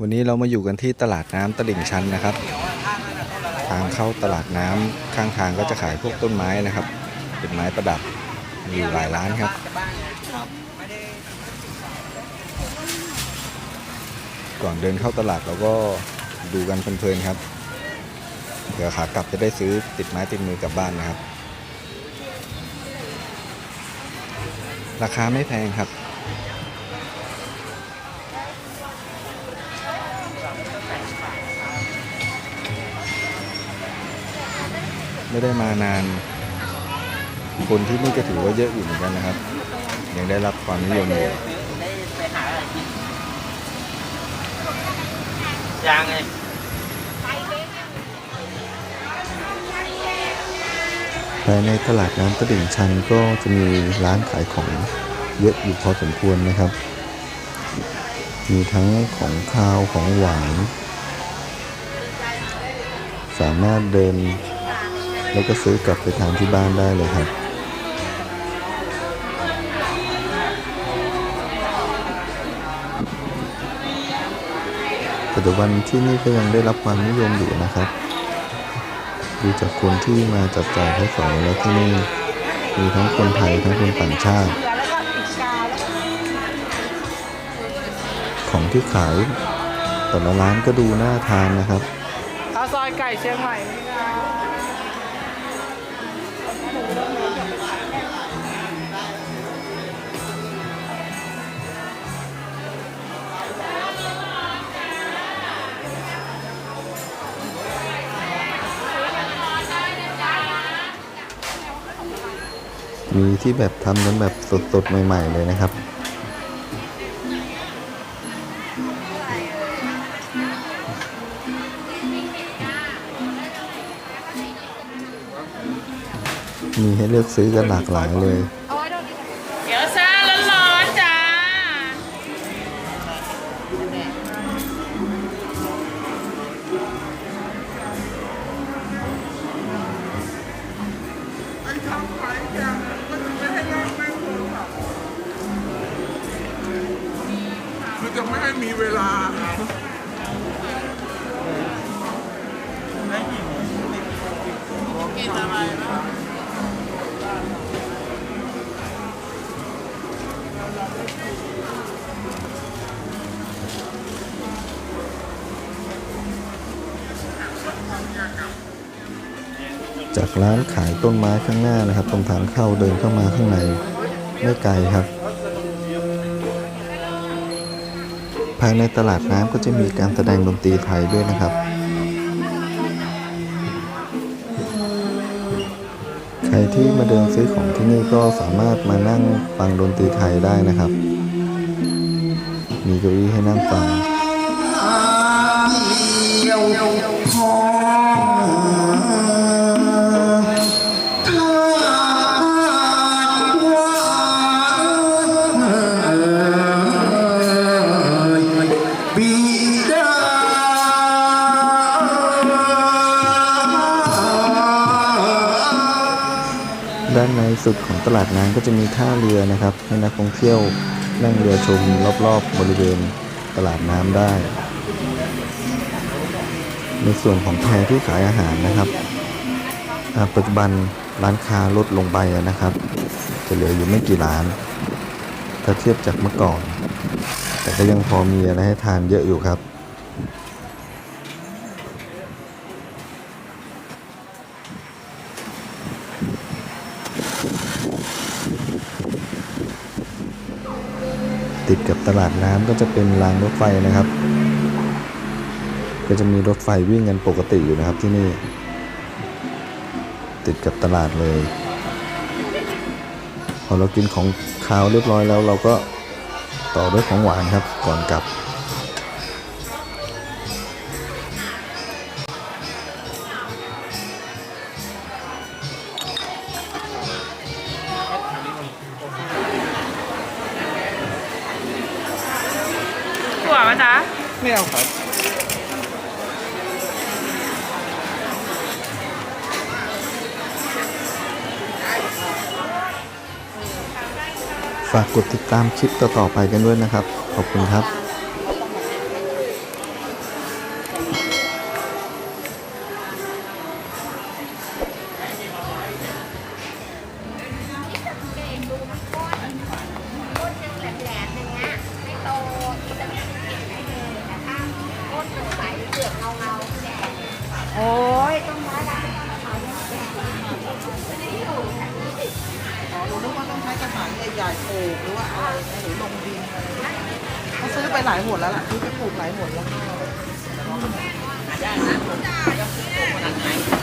วันนี้เรามาอยู่กันที่ตลาดน้ำตลิ่งชันนะครับ ทางเข้าตลาดน้ำข้างทางก็จะขายพวกต้นไม้นะครับ เป็นไม้ประดับมีอยู่หลายร้านครับ ก่อนเดินเข้าตลาดเราก็ดูกันเพลินๆครับเผื่อขากลับจะได้ซื้อติดไม้ติดมือกลับบ้านนะครับ ราคาไม่แพงครับ ไม่ได้มานาน คนที่นี่ก็ถือว่าเยอะอยู่เหมือนกันนะครับ ยังได้รับความนิยมอยู่ได้ไปหาอะไรกินยังไงภายในตลาดน้ำตลิ่งชันก็จะมีร้านขายของเยอะอยู่พอสมควรนะครับ มีทั้งของข้าวของหวาน สามารถเดิน แล้วก็ซื้อกลับไปทานที่บ้านได้เลยครับปัจจุบันที่นี่ก็ยังได้รับความนิยมอยู่นะครับ ดูจากคนที่มาจับจ่ายใช้สอยแล้วที่นี่มีทั้งคนไทยทั้งคนต่างชาติ ของที่ขายแต่ละร้านก็ดูน่าทานนะครับข้าวซอยไก่เชียงใหม่ มีที่แบบทำกันแบบสดๆ ใหม่ ๆ เลยนะครับ มีให้เลือกซื้อกันหลากหลายเลย ไม่ให้มีเวลากินอะไรนะจากร้านขายต้นไม้ข้างหน้านะครับ ตรงทางเข้าเดินเข้ามาข้างในไม่ไกลครับ ภายในตลาดน้ำก็จะมีการแสดงดนตรีไทยด้วยนะครับ ใครที่มาเดินซื้อของที่นี่ก็สามารถมานั่งฟังดนตรีไทยได้นะครับ มีเก้าอี้ให้นั่งฟัง ด้านในสุดของตลาดน้ำก็จะมีท่าเรือนะครับ ให้นักท่องเที่ยวนั่งเรือชมรอบๆ บริเวณตลาดน้ำได้ ในส่วนของแพที่ขายอาหารนะครับอ่าปัจจุบันร้านค้าลดลงไปนะครับ จะเหลืออยู่ไม่กี่ร้าน ถ้าเทียบจากเมื่อก่อน แต่ก็ยังพอมีอะไรให้ทานเยอะอยู่ครับ ติดกับตลาดน้ำก็จะเป็นรางรถไฟนะครับ ก็จะมีรถไฟวิ่งกันปกติอยู่นะครับที่นี่ ติดกับตลาดเลย พอเรากินของคาวเรียบร้อยแล้วเราก็ต่อด้วยของหวานครับก่อนกลับ ไม่เอาครับฝากกดติดตามคลิปต่อๆไปกันด้วยนะครับ ขอบคุณครับ ใหญ่ปลูกหรือว่าอะไรหรือลงดินเขาซื้อไปหลายหนแล้วล่ะซื้อไปปลูกหลายหนแล้วได้นะก็คือตัวไหน